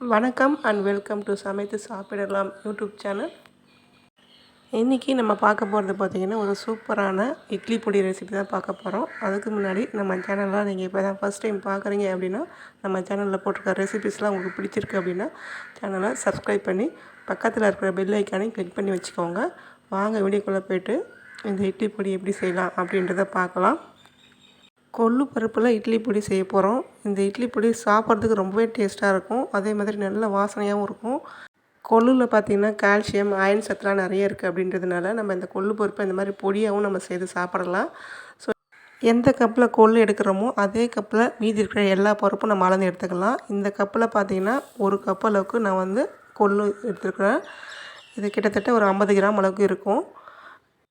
வணக்கம் and welcome to சமைத்து சாப்பிடலாம் யூடியூப் சேனல். இன்றைக்கி நம்ம பார்க்க போகிறது பார்த்திங்கன்னா ஒரு சூப்பரான இட்லி பொடி ரெசிபி தான் பார்க்க போகிறோம் அதுக்கு முன்னாடி நம்ம சேனலில் நீங்கள் இப்போ தான் ஃபஸ்ட் டைம் பார்க்குறீங்க அப்படின்னா நம்ம சேனலில் போட்டிருக்க ரெசிபிஸ்லாம் உங்களுக்கு பிடிச்சிருக்கு அப்படின்னா சேனலை சப்ஸ்கிரைப் பண்ணி பக்கத்தில் இருக்கிற பெல் ஐக்கானையும் கிளிக் பண்ணி வச்சுக்கோங்க. வாங்க வீடியோக்குள்ளே போய்ட்டு இந்த இட்லி பொடி எப்படி செய்யலாம் அப்படின்றத பார்க்கலாம். கொள்ளு பருப்பில் இட்லி பொடி செய்ய போகிறோம் இந்த இட்லி பொடி சாப்பிட்றதுக்கு ரொம்பவே டேஸ்ட்டாக இருக்கும். அதே மாதிரி நல்ல வாசனையாகவும் இருக்கும். கொள்ளில் பார்த்திங்கன்னா கால்சியம் அயன் சத்துலாம் நிறைய இருக்குது அப்படின்றதுனால நம்ம இந்த கொள்ளு பருப்பை இந்த மாதிரி பொடியாகவும் நம்ம செய்து சாப்பிடலாம். ஸோ எந்த கப்பில் கொள்ளு எடுக்கிறோமோ அதே கப்பில் மீதி இருக்கிற எல்லா பருப்பும் நம்ம அளந்து எடுத்துக்கலாம். இந்த கப்பில் பார்த்திங்கன்னா ஒரு கப் அளவுக்கு நான் வந்து கொள்ளு எடுத்துருக்குறேன். இது கிட்டத்தட்ட ஒரு ஐம்பது கிராம் அளவுக்கு இருக்கும்.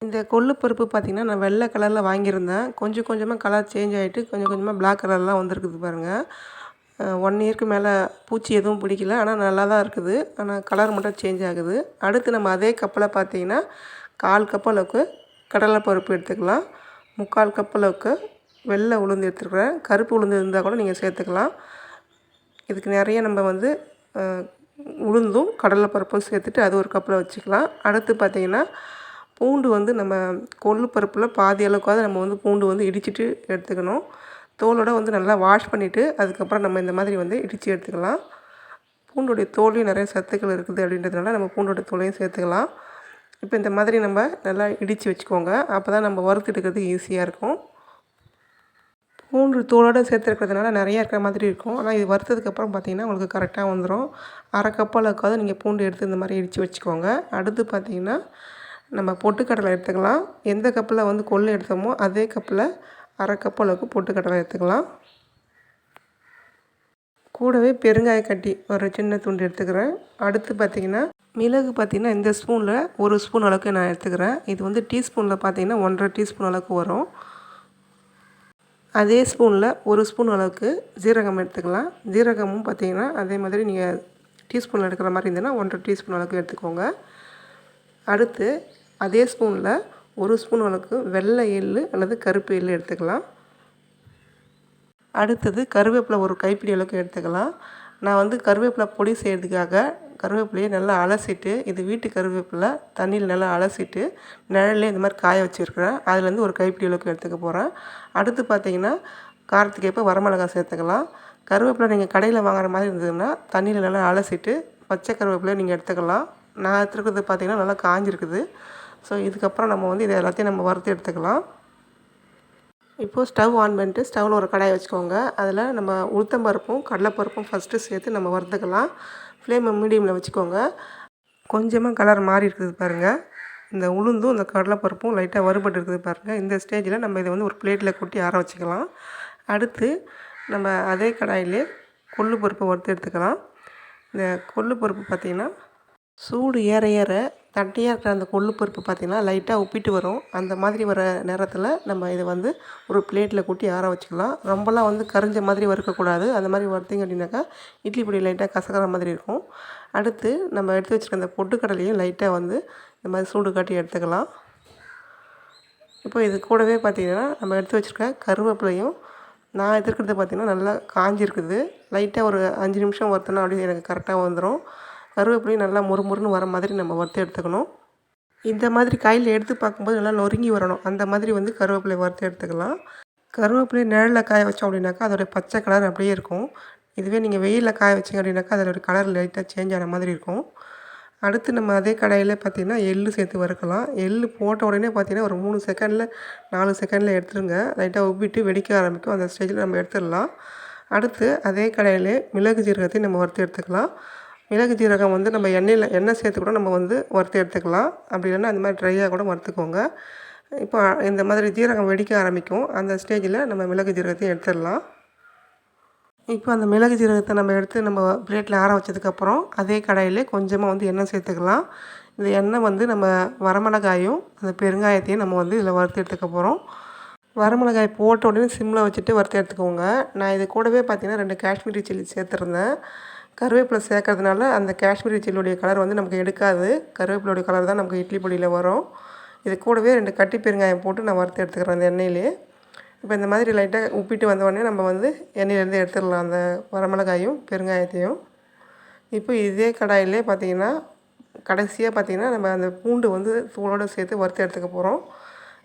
இந்த கொள்ளு பருப்பு பார்த்திங்கன்னா நான் வெள்ளை கலரில் வாங்கியிருந்தேன். கொஞ்சம் கொஞ்சமாக கலர் சேஞ்ச் ஆகிட்டு கொஞ்சம் கொஞ்சமாக பிளாக் கலர்லாம் வந்திருக்குது பாருங்கள் ஒன் இயர்க்கு மேலே பூச்சி எதுவும் பிடிக்கல. ஆனால் நல்லா தான் இருக்குது. ஆனால் கலர் மட்டும் சேஞ்ச் ஆகுது. அடுத்து நம்ம அதே கப்பில் பார்த்திங்கன்னா கால் கப் அளவுக்கு கடலை பருப்பு எடுத்துக்கலாம். முக்கால் கப் அளவுக்கு வெள்ளை உளுந்து எடுத்துருக்குறேன். கருப்பு உளுந்து இருந்தால் கூட நீங்கள் சேர்த்துக்கலாம். இதுக்கு நிறைய நம்ம வந்து உளுந்தும் கடலைப்பருப்பும் சேர்த்துட்டு அது ஒரு கப்பில் வச்சுக்கலாம். அடுத்து பார்த்திங்கன்னா பூண்டு வந்து நம்ம கொள்ளு பருப்பில் பாதி அளவுக்காவது நம்ம வந்து பூண்டு வந்து இடிச்சிட்டு எடுத்துக்கணும். தோலோடு வந்து நல்லா வாஷ் பண்ணிவிட்டு அதுக்கப்புறம் நம்ம இந்த மாதிரி வந்து இடித்து எடுத்துக்கலாம். பூண்டுடைய தோலையும் நிறைய சத்துக்கள் இருக்குது அப்படின்றதுனால நம்ம பூண்டோட தோலையும் சேர்த்துக்கலாம். இப்போ இந்த மாதிரி நம்ம நல்லா இடித்து வச்சுக்கோங்க. அப்போ தான் நம்ம வறுத்து எடுக்கிறது ஈஸியாக இருக்கும். பூண்டு தோலோடு சேர்த்துருக்கிறதுனால நிறையா இருக்கிற மாதிரி இருக்கும். ஆனால் இது வறுத்ததுக்கப்புறம் பார்த்திங்கன்னா உங்களுக்கு கரெக்டாக வந்துடும் அரை கப் அளவுக்காவது நீங்கள் பூண்டு எடுத்து இந்த மாதிரி இடித்து வச்சுக்கோங்க. அடுத்து பார்த்திங்கன்னா நம்ம பொட்டுக்கடலை எடுத்துக்கலாம். எந்த கப்பில் வந்து கொள்ளு எடுத்தோமோ அதே கப்பில் அரை கப் அளவுக்கு பொட்டுக்கடலை எடுத்துக்கலாம். கூடவே பெருங்காய கட்டி ஒரு சின்ன துண்டு எடுத்துக்கிறேன். அடுத்து பார்த்திங்கன்னா மிளகு பார்த்திங்கன்னா இந்த ஸ்பூனில் ஒரு ஸ்பூன் அளவுக்கு நான் எடுத்துக்கிறேன். இது வந்து டீஸ்பூனில் பார்த்திங்கன்னா ஒன்றரை டீஸ்பூன் அளவுக்கு வரும். அதே ஸ்பூனில் ஒரு ஸ்பூன் அளவுக்கு ஜீரகம் எடுத்துக்கலாம். ஜீரகமும் பார்த்திங்கன்னா அதே மாதிரி நீங்கள் டீஸ்பூனில் எடுக்கிற மாதிரி இருந்ததுன்னா ஒன்றரை டீஸ்பூன் அளவுக்கு எடுத்துக்கோங்க. அடுத்து அதே ஸ்பூனில் ஒரு ஸ்பூன் அளவுக்கு வெள்ளை எள் அல்லது கருப்பு எள் எடுத்துக்கலாம். அடுத்தது கருவேப்பிலை ஒரு கைப்பிடி அளவுக்கு எடுத்துக்கலாம். நான் வந்து கருவேப்பிலை பொடி செய்கிறதுக்காக கருவேப்பிலையை நல்லா அலசிட்டு இது வீட்டு கருவேப்பிலை தண்ணியில் நல்லா அலசிட்டு நிழல்லே இந்த மாதிரி காய வச்சுருக்கிறேன். அதுலேருந்து ஒரு கைப்பிடி அளவுக்கு எடுத்துக்க போகிறேன் அடுத்து பார்த்திங்கன்னா காரத்துக்கு ஏற்ப வரமிளகாய் சேர்த்துக்கலாம். கருவேப்பிலை நீங்கள் கடையில் வாங்குற மாதிரி இருந்ததுன்னா தண்ணியில் நல்லா அலசிட்டு பச்சை கருவேப்பிலையை நீங்கள் எடுத்துக்கலாம். நான் எடுத்துருக்கிறது பார்த்திங்கன்னா நல்லா காஞ்சிருக்குது. ஸோ இதுக்கப்புறம் நம்ம வந்து இதை எல்லாத்தையும் நம்ம வறுத்து எடுத்துக்கலாம். இப்போது ஸ்டவ் ஆன் பண்ணிட்டு ஸ்டவ்வில் ஒரு கடாயை வச்சுக்கோங்க. அதில் நம்ம உளுத்தம்பருப்பும் கடலைப்பருப்பும் ஃபஸ்ட்டு சேர்த்து நம்ம வறுத்துக்கலாம். ஃப்ளேமை மீடியமில் வச்சுக்கோங்க. கொஞ்சமாக கலர் மாறி இருக்குது பாருங்கள் இந்த உளுந்தும் இந்த கடலைப்பருப்பும் லைட்டாக வறுபட்டு இருக்குது பாருங்கள் இந்த ஸ்டேஜில் நம்ம இதை வந்து ஒரு பிளேட்டில் கொட்டி ஆற வச்சுக்கலாம். அடுத்து நம்ம அதே கடாயிலே கொள்ளு பருப்பு வறுத்து எடுத்துக்கலாம். இந்த கொள்ளு பருப்பு பார்த்திங்கன்னா சூடு ஏற ஏற தட்டையாக இருக்கிற அந்த கொள்ளு பருப்பு பார்த்திங்கன்னா லைட்டாக உப்பிட்டு வரும். அந்த மாதிரி வர நேரத்தில் நம்ம இதை வந்து ஒரு பிளேட்டில் கூட்டி ஆற வச்சுக்கலாம். ரொம்பலாம் வந்து கரிஞ்ச மாதிரி வறுக்கக்கூடாது அந்த மாதிரி வறுத்திங்க அப்படின்னாக்கா இட்லி பொடி லைட்டாக கசக்கிற மாதிரி இருக்கும். அடுத்து நம்ம எடுத்து வச்சுருக்க அந்த பொட்டுக்கடலையும் லைட்டாக வந்து இந்த மாதிரி சூடு காட்டி எடுத்துக்கலாம். இப்போ இது கூடவே பார்த்திங்கன்னா நம்ம எடுத்து வச்சுருக்க கருவேப்பிலையும் நான் எதிர்க்கிறது பார்த்திங்கன்னா நல்லா காஞ்சிருக்குது. லைட்டாக ஒரு அஞ்சு நிமிஷம் வறுத்தோன்னா அப்படியே எனக்கு கரெக்டாக வந்துடும் கருவேப்பிலையும் நல்லா முறுமுறுன்னு வர மாதிரி நம்ம வறுத்து எடுத்துக்கணும். இந்த மாதிரி காயில் எடுத்து பார்க்கும்போது நல்லா நொறுங்கி வரணும். அந்த மாதிரி வந்து கருவேப்பிலை வறுத்து எடுத்துக்கலாம். கருவேப்பிலை நிழலில் காய வச்சோம் அப்படின்னாக்கா அதோடய பச்சை கலர் அப்படியே இருக்கும். இதுவே நீங்கள் வெயிலில் காய வச்சிங்க அப்படின்னாக்கா அதோடய கலர் லைட்டாக சேஞ்ச் ஆன மாதிரி இருக்கும். அடுத்து நம்ம அதே கடையில் பார்த்திங்கன்னா எள்ளு சேர்த்து வறுக்கலாம். எள்ளு போட்ட உடனே பார்த்திங்கன்னா ஒரு மூணு செகண்டில் நாலு செகண்டில் எடுத்துருங்க. லைட்டாக உப்பிட்டு வெடிக்க ஆரம்பிக்கும். அந்த ஸ்டேஜில் நம்ம எடுத்துடலாம். அடுத்து அதே கடையில் மிளகு ஜீரகத்தையும் நம்ம வறுத்து எடுத்துக்கலாம். மிளகு ஜீரகம் வந்து நம்ம எண்ணெயில் எண்ணெய் சேர்த்து கூட நம்ம வந்து வறுத்து எடுத்துக்கலாம். அப்படி இல்லைன்னா அந்த மாதிரி ட்ரையாக கூட வறுத்துக்கோங்க. இப்போ இந்த மாதிரி ஜீரகம் வெடிக்க ஆரம்பிக்கும். அந்த ஸ்டேஜில் நம்ம மிளகு ஜீரகத்தையும் எடுத்துடலாம். இப்போ அந்த மிளகு ஜீரகத்தை நம்ம எடுத்து நம்ம பிளேட்டில் ஆற வச்சதுக்கப்புறம் அதே கடாயில் கொஞ்சமாக வந்து எண்ணெய் சேர்த்துக்கலாம். இந்த எண்ணெய் வந்து நம்ம வரமிளகாயும் அந்த பெருங்காயத்தையும் நம்ம வந்து இதில் வறுத்து எடுத்துக்க போகிறோம் வரமிளகாய் போட்ட உடனே சிம்மில் வச்சுட்டு வறுத்து எடுத்துக்கோங்க. நான் இது கூடவே பார்த்திங்கன்னா ரெண்டு காஷ்மீரி சில்லி சேர்த்துருந்தேன். கருவேப்பிலை சேர்க்கறதுனால அந்த காஷ்மீரி சில்லுடைய கலர் வந்து நமக்கு எடுக்காது. கருவேப்பிலோடைய கலர் தான் நமக்கு இட்லி பொடியில் வரும். இது கூடவே ரெண்டு கட்டி பெருங்காயம் போட்டு நான் வறுத்து எடுத்துக்கிறேன் அந்த எண்ணெயிலே. இப்போ இந்த மாதிரி லைட்டாக உப்பிட்டு வந்தவொடனே நம்ம வந்து எண்ணெயிலேருந்து எடுத்துடலாம் அந்த வரமிளகாயும் பெருங்காயத்தையும். இப்போ இதே கடாயிலே பார்த்தீங்கன்னா கடைசியாக பார்த்தீங்கன்னா நம்ம அந்த பூண்டு வந்து தூளோடு சேர்த்து வறுத்து எடுத்துக்க போகிறோம்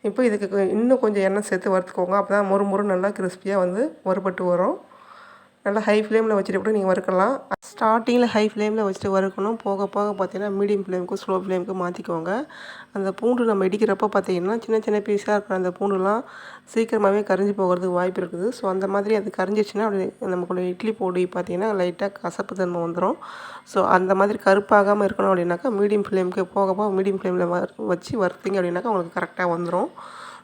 இப்போ இதுக்கு இன்னும் கொஞ்சம் எண்ணெய் சேர்த்து வறுத்துக்கோங்க. அப்போ தான் மொறு மொறு நல்லா கிறிஸ்பியாக வந்து வறுபட்டு வரும். நல்லா ஹை ஃப்ளேமில் வச்சுட்டு கூட நீங்கள் வறுக்கலாம். ஸ்டார்டிங்கில் ஹை ஃப்ளேமில் வச்சுட்டு வறுக்கணும். போக போக பார்த்தீங்கன்னா மீடியம் ஃப்ளேமுக்கும் ஸ்லோ ஃப்ளேமுக்கும் மாற்றிக்கோங்க அந்த பூண்டு நம்ம இடிக்கிறப்போ பார்த்தீங்கன்னா சின்ன சின்ன பீஸாக இருக்கிற அந்த பூண்டுலாம் சீக்கிரமாகவே கரிஞ்சு போகிறதுக்கு வாய்ப்பு இருக்குது. ஸோ அந்த மாதிரி அது கரிஞ்சிச்சுன்னா அப்படி நமக்குள்ள இட்லி பொடி பார்த்தீங்கன்னா லைட்டாக கசப்பு தன்மை வந்துடும் ஸோ அந்த மாதிரி கருப்பாகாமல் இருக்கணும் அப்படின்னாக்கா மீடியம் ஃப்ளேமுக்கு போக போக மீடியம் ஃப்ளேமில் வச்சு வறுத்தீங்க அப்படின்னாக்கா உங்களுக்கு கரெக்டாக வந்துடும்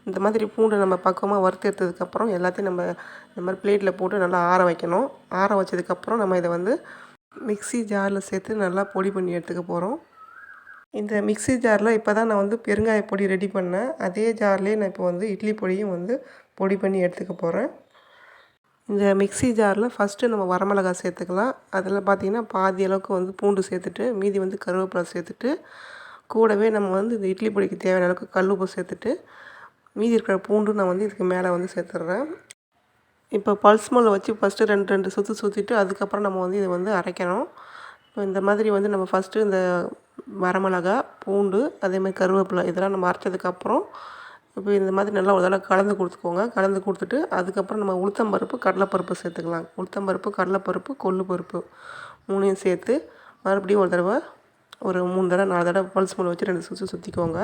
இந்த மாதிரி பூண்டு நம்ம பக்குவமாக வறுத்து எடுத்ததுக்கப்புறம் எல்லாத்தையும் நம்ம இந்த மாதிரி பிளேட்டில் போட்டு நல்லா ஆற வைக்கணும். ஆற வச்சதுக்கப்புறம் நம்ம இதை வந்து மிக்ஸி ஜாரில் சேர்த்து நல்லா பொடி பண்ணி எடுத்துக்க போகிறோம் இந்த மிக்ஸி ஜாரில் இப்போ தான் நான் வந்து பெருங்காய பொடி ரெடி பண்ணேன். அதே ஜார்லேயே நான் இப்போ வந்து இட்லி பொடியும் வந்து பொடி பண்ணி எடுத்துக்க போகிறேன் இந்த மிக்ஸி ஜாரில் ஃபஸ்ட்டு நம்ம வரமிளகாய் சேர்த்துக்கலாம். அதில் பார்த்திங்கன்னா பாதி அளவுக்கு வந்து பூண்டு சேர்த்துட்டு மீதி வந்து கருவேப்பிலை சேர்த்துட்டு கூடவே நம்ம வந்து இந்த இட்லி பொடிக்கு தேவையான அளவுக்கு கல் உப்பு சேர்த்துட்டு மீதி இருக்கிற பூண்டு நான் வந்து இதுக்கு மேலே வந்து சேர்த்துட்றேன். இப்போ பல்ஸ் மோலில் வச்சு ஃபஸ்ட்டு ரெண்டு ரெண்டு சுற்று சுற்றிட்டு அதுக்கப்புறம் நம்ம வந்து இதை வந்து அரைக்கணும். இப்போ இந்த மாதிரி வந்து நம்ம ஃபஸ்ட்டு இந்த வரமிளகா பூண்டு அதேமாதிரி கருவேப்பிலை இதெல்லாம் நம்ம அரைச்சதுக்கப்புறம் இப்போ இந்த மாதிரி நல்லா ஒரு தடவை கலந்து கொடுத்துக்கோங்க. கலந்து கொடுத்துட்டு அதுக்கப்புறம் நம்ம உளுத்தம்பருப்பு கடலைப்பருப்பு சேர்த்துக்கலாம். உளுத்தம்பருப்பு கடலைப்பருப்பு கொள்ளு பருப்பு மூணையும் சேர்த்து மறுபடியும் ஒரு தடவை ஒரு மூணு தடவை நாலு தடவை பல்ஸ் மோல் வச்சு ரெண்டு சுற்றி சுற்றிக்கோங்க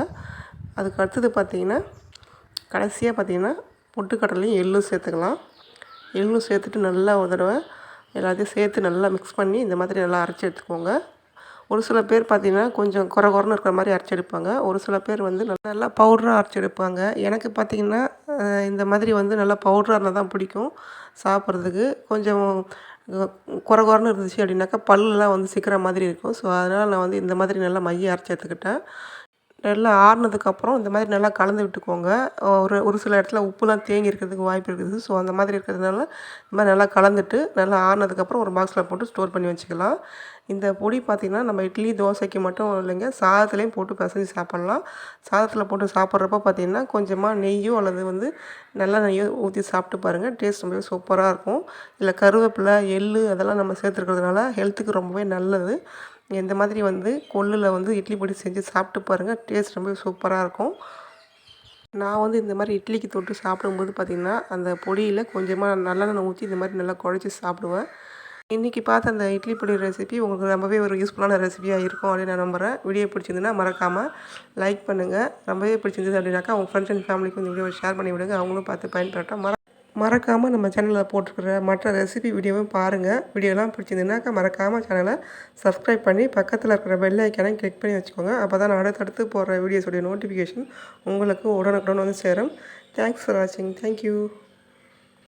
அதுக்கு அடுத்தது பார்த்தீங்கன்னா கடைசியாக பார்த்தீங்கன்னா பொட்டுக்கடலையும் எள்ளும் சேர்த்துக்கலாம். எள்ளும் சேர்த்துட்டு நல்லா ஒரு தடவை எல்லாத்தையும் சேர்த்து நல்லா மிக்ஸ் பண்ணி இந்த மாதிரி நல்லா அரைச்சி எடுத்துக்கோங்க. ஒரு சில பேர் பார்த்தீங்கன்னா கொஞ்சம் குறை குறைன்னு இருக்கிற மாதிரி அரைச்சி எடுப்பாங்க. ஒரு சில பேர் வந்து நல்லா நல்லா பவுடராக அரைச்சி எடுப்பாங்க. எனக்கு பார்த்தீங்கன்னா இந்த மாதிரி வந்து நல்லா பவுடராக இருந்தால் தான் பிடிக்கும் சாப்பிட்றதுக்கு. கொஞ்சம் குறை குறைன்னு இருந்துச்சு அப்படின்னாக்கா பல்லுலாம் வந்து சிக்கிற மாதிரி இருக்கும். ஸோ அதனால் நான் வந்து இந்த மாதிரி நல்லா மைய அரைச்சி எடுத்துக்கிட்டேன். நல்லா ஆறுனதுக்கப்புறம் இந்த மாதிரி நல்லா கலந்து விட்டுக்கோங்க. ஒரு ஒரு சில இடத்துல உப்புலாம் தேங்கி இருக்கிறதுக்கு வாய்ப்பு இருக்குது. ஸோ அந்த மாதிரி இருக்கிறதுனால இந்த மாதிரி நல்லா கலந்துட்டு நல்லா ஆறுனதுக்கப்புறம் ஒரு பாக்ஸில் போட்டு ஸ்டோர் பண்ணி வச்சுக்கலாம். இந்த பொடி பார்த்திங்கன்னா நம்ம இட்லி தோசைக்கு மட்டும் இல்லைங்க. சாதத்துலேயும் போட்டு பிசைஞ்சு சாப்பிட்லாம். சாதத்தில் போட்டு சாப்பிட்றப்ப பார்த்திங்கன்னா கொஞ்சமாக நெய்யோ அல்லது வந்து நல்லா நெய்யோ ஊற்றி சாப்பிட்டு பாருங்கள் டேஸ்ட் ரொம்பவே சூப்பராக இருக்கும். இல்லை கருவேப்பிலை எள்ளு அதெல்லாம் நம்ம சேர்த்துருக்கிறதுனால ஹெல்த்துக்கு ரொம்பவே நல்லது. இந்த மாதிரி வந்து கொள்ளில் வந்து இட்லி பொடி செஞ்சு சாப்பிட்டு பாருங்கள் டேஸ்ட் ரொம்பவே சூப்பராக இருக்கும். நான் வந்து இந்த மாதிரி இட்லிக்கு தொட்டு சாப்பிடும்போது பார்த்திங்கன்னா அந்த பொடியில் கொஞ்சமாக நல்லெண்ணெய் ஊற்றி இந்த மாதிரி நல்லா குழச்சி சாப்பிடுவேன். இன்றைக்கி பார்த்த அந்த இட்லி பொடி ரெசிபி உங்களுக்கு ரொம்பவே ஒரு யூஸ்ஃபுல்லான ரெசிபியாக இருக்கும் அப்படின்னு நான் நம்புகிறேன் வீடியோ பிடிச்சிருந்துன்னா மறக்காமல் லைக் பண்ணுங்கள் ரொம்பவே பிடிச்சிருந்தது அப்படின்னாக்கா உங்கள் ஃப்ரெண்ட்ஸ் அண்ட் ஃபேமிலிக்கு இந்த வீடியோ ஷேர் பண்ணி விடுங்க. அவங்களும் பார்த்து பயன்பெறட்டும். மற மறக்காமல் நம்ம சேனலில் போட்டிருக்கிற மற்ற ரெசிபி வீடியோவும் பாருங்கள் வீடியோலாம் பிடிச்சிருந்துனாக்கா மறக்காமல் சேனலை சப்ஸ்கிரைப் பண்ணி பக்கத்தில் இருக்கிற பெல் ஐக்கானை கிளிக் பண்ணி வச்சுக்கோங்க. அப்போ தான் நான் அடுத்தடுத்து போடுற வீடியோஸுடைய நோட்டிஃபிகேஷன் உங்களுக்கு உடனுக்குடன் வந்து சேரும். தேங்க்ஸ் ஃபார் வாட்சிங் தேங்க்யூ